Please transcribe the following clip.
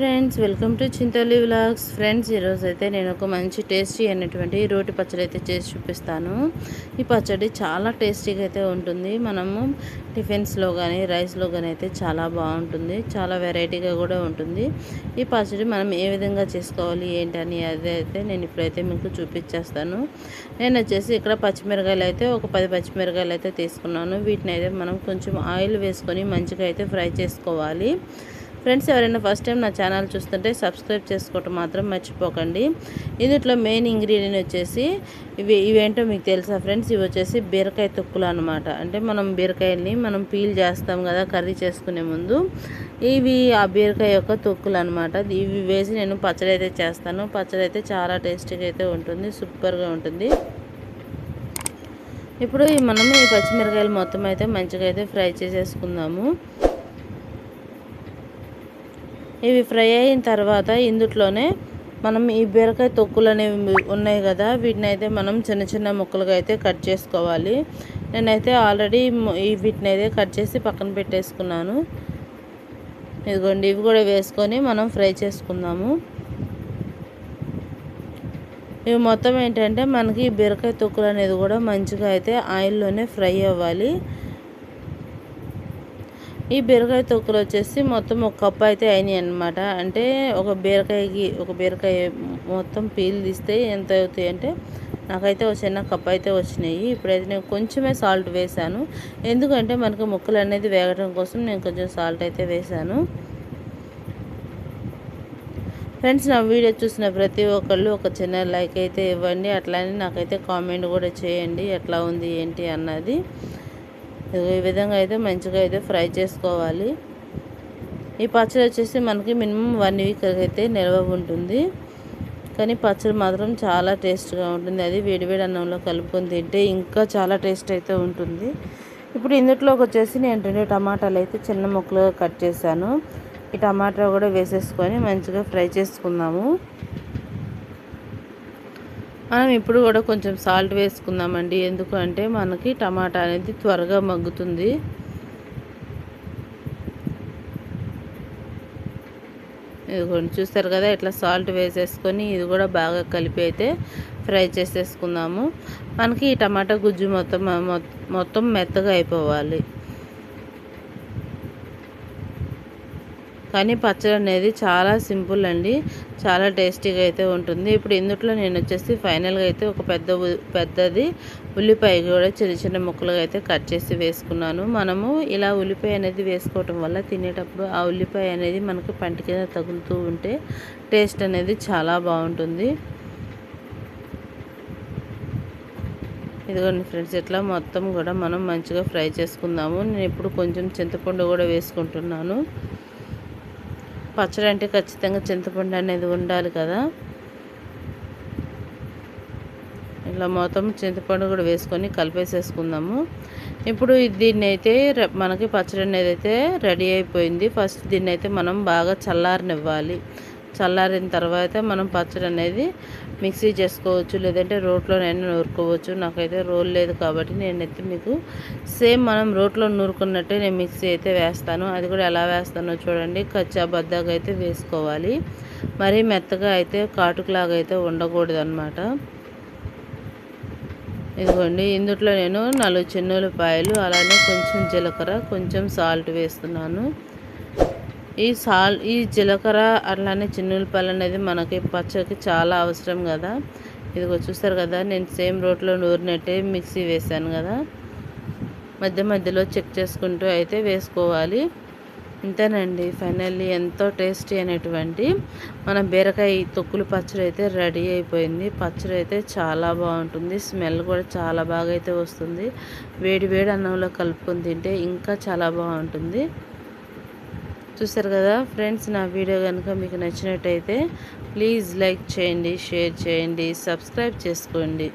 Friends welcome to Chintoli vlogs. Friends ఈరోజు అయితే నేను ఒక మంచి టేస్టీ అయినటువంటి రోటి పచ్చడి అయితే చేసి చూపిస్తాను. ఈ పచ్చడి చాలా టేస్టీగా అయితే ఉంటుంది. మనము టిఫిన్స్లో కానీ రైస్లో కానీ అయితే చాలా బాగుంటుంది. చాలా వెరైటీగా కూడా ఉంటుంది. ఈ పచ్చడి మనం ఏ విధంగా చేసుకోవాలి ఏంటని అదే అయితే నేను ఇప్పుడైతే మీకు చూపించేస్తాను. నేను వచ్చేసి ఇక్కడ పచ్చిమిరకాయలు అయితే ఒక పది పచ్చిమిరకాయలు అయితే తీసుకున్నాను. వీటిని అయితే మనం కొంచెం ఆయిల్ వేసుకొని మంచిగా అయితే ఫ్రై చేసుకోవాలి. ఫ్రెండ్స్ ఎవరైనా ఫస్ట్ టైం నా ఛానల్ చూస్తుంటే సబ్స్క్రైబ్ చేసుకోవటం మాత్రం మర్చిపోకండి. ఇందులో మెయిన్ ఇంగ్రీడియంట్ వచ్చేసి ఇవి ఇవేంటో మీకు తెలుసా ఫ్రెండ్స్ ఇవి వచ్చేసి బీరకాయ తొక్కులు అనమాట అంటే మనం బీరకాయల్ని మనం పీల్ చేస్తాం కదా కర్రీ చేసుకునే ముందు. ఇవి ఆ బీరకాయ యొక్క తొక్కులు అనమాట ఇవి వేసి నేను పచ్చడి అయితే చేస్తాను. పచ్చడి అయితే చాలా టేస్టీగా అయితే ఉంటుంది సూపర్గా ఉంటుంది. ఇప్పుడు మనము ఈ పచ్చిమిరకాయలు మొత్తం అయితే మంచిగా అయితే ఫ్రై చేసేసుకుందాము. ఇవి ఫ్రై అయిన తర్వాత ఇందుట్లోనే మనం ఈ బీరకాయ తొక్కులు అనేవి ఉన్నాయి కదా వీటిని అయితే మనం చిన్న చిన్న ముక్కలుగా అయితే కట్ చేసుకోవాలి. నేనైతే ఆల్రెడీ వీటిని అయితే కట్ చేసి పక్కన పెట్టేసుకున్నాను. ఇదిగోండి ఇవి కూడా వేసుకొని మనం ఫ్రై చేసుకుందాము. ఇవి మొత్తం ఏంటంటే మనకి బీరకాయ తొక్కులు అనేది కూడా మంచిగా అయితే ఆయిల్లోనే ఫ్రై అవ్వాలి. ఈ బీరకాయ తొక్కులు వచ్చేసి మొత్తం ఒక కప్పు అయితే అయినాయి అనమాట అంటే ఒక బీరకాయకి ఒక బీరకాయ మొత్తం పీల్ తీస్తే ఎంత అవుతాయి అంటే నాకైతే ఒక చిన్న కప్ అయితే వచ్చినాయి. ఇప్పుడైతే నేను కొంచెమే సాల్ట్ వేసాను ఎందుకంటే మనకు ముక్కలు అనేది వేగడం కోసం నేను కొంచెం సాల్ట్ అయితే వేసాను ఫ్రెండ్స్ నా వీడియో చూసిన ప్రతి ఒక్కళ్ళు ఒక చిన్న లైక్ అయితే ఇవ్వండి. అట్లానే నాకైతే కామెంట్ కూడా చేయండి. ఎట్లా ఉంది ఏంటి అన్నది. ఈ విధంగా అయితే మంచిగా అయితే ఫ్రై చేసుకోవాలి. ఈ పచ్చడి వచ్చేసి మనకి మినిమం వన్ వీక్ అయితే నిల్వ ఉంటుంది. కానీ పచ్చడి మాత్రం చాలా టేస్ట్గా ఉంటుంది. అది వేడివేడి అన్నంలో కలుపుకొని తింటే ఇంకా చాలా టేస్ట్ అయితే ఉంటుంది. ఇప్పుడు ఇందులోకి వచ్చేసి నేను రెండు టమాటాలు అయితే చిన్న ముక్కలుగా కట్ చేశాను. ఈ టమాటా కూడా వేసేసుకొని మంచిగా ఫ్రై చేసుకుందాము. మనం ఇప్పుడు కూడా కొంచెం సాల్ట్ వేసుకుందామండి. ఎందుకంటే మనకి టమాటా అనేది త్వరగా మగ్గుతుంది. ఇదిగోండి చూస్తారు కదా ఇట్లా సాల్ట్ వేసేసుకొని ఇది కూడా బాగా కలిపి అయితే ఫ్రై చేసేసుకుందాము. మనకి ఈ టమాటా గుజ్జు మొత్తం మొత్తం మెత్తగా అయిపోవాలి. కానీ పచ్చడి అనేది చాలా సింపుల్ అండి. చాలా టేస్టీగా అయితే ఉంటుంది. ఇప్పుడు ఇందుట్లో నేను వచ్చేసి ఫైనల్గా అయితే ఒక పెద్ద పెద్దది ఉల్లిపాయ కూడా చిన్న చిన్న ముక్కలుగా అయితే కట్ చేసి వేసుకున్నాను. మనము ఇలా ఉల్లిపాయ అనేది వేసుకోవటం వల్ల తినేటప్పుడు ఆ ఉల్లిపాయ అనేది మనకు పంట కింద తగులుతూ ఉంటే టేస్ట్ అనేది చాలా బాగుంటుంది. ఇదిగోండి ఫ్రెండ్స్ ఇట్లా మొత్తం కూడా మనం మంచిగా ఫ్రై చేసుకుందాము. నేను ఇప్పుడు కొంచెం చింతపండు కూడా వేసుకుంటున్నాను. పచ్చడి అంటే ఖచ్చితంగా చింతపండు అనేది ఉండాలి కదా. ఇలా మొత్తం చింతపండు కూడా వేసుకొని కలిపేసేసుకుందాము. ఇప్పుడు దీన్ని అయితే మనకి పచ్చడి అనేది అయితే రెడీ అయిపోయింది. ఫస్ట్ దీన్ని అయితే మనం బాగా చల్లారనివ్వాలి. చల్లారిన తర్వాత మనం పచ్చడి అనేది మిక్సీ చేసుకోవచ్చు లేదంటే రోట్లోనైనా నూరుకోవచ్చు. నాకైతే రోల్ లేదు కాబట్టి నేనైతే మీకు సేమ్ మనం రోట్లో నూరుకున్నట్టే నేను మిక్సీ అయితే వేస్తాను. అది కూడా ఎలా వేస్తానో చూడండి. కచ్చా బద్దగా అయితే వేసుకోవాలి. మరీ మెత్తగా అయితే కాటుకులాగా అయితే ఉండకూడదు అనమాట ఇదిగోండి ఇందుట్లో నేను నాలుగు చిన్నులపాయలు అలానే కొంచెం జీలకర్ర కొంచెం సాల్ట్ వేస్తున్నాను. ఈ సాల్ ఈ జీలకర్ర అట్లానే చిన్నులపాయలు అనేది మనకి పచ్చడికి చాలా అవసరం కదా. ఇదిగో చూస్తారు కదా నేను సేమ్ రోట్లో నూరినట్టే మిక్సీ వేసాను కదా. మధ్య మధ్యలో చెక్ చేసుకుంటూ అయితే వేసుకోవాలి. ఇంతేనండి ఫైనల్లీ ఎంతో టేస్టీ అనేటువంటి మన బీరకాయ తొక్కులు పచ్చడి అయితే రెడీ అయిపోయింది. పచ్చడి అయితే చాలా బాగుంటుంది స్మెల్ కూడా చాలా బాగా అయితే వస్తుంది. వేడి వేడి అన్నంలో కలుపుకొని తింటే ఇంకా చాలా బాగుంటుంది. చూసారు కదా ఫ్రెండ్స్ నా వీడియో కనుక మీకు నచ్చినట్టయితే ప్లీజ్ లైక్ చేయండి షేర్ చేయండి సబ్స్క్రైబ్ చేసుకోండి.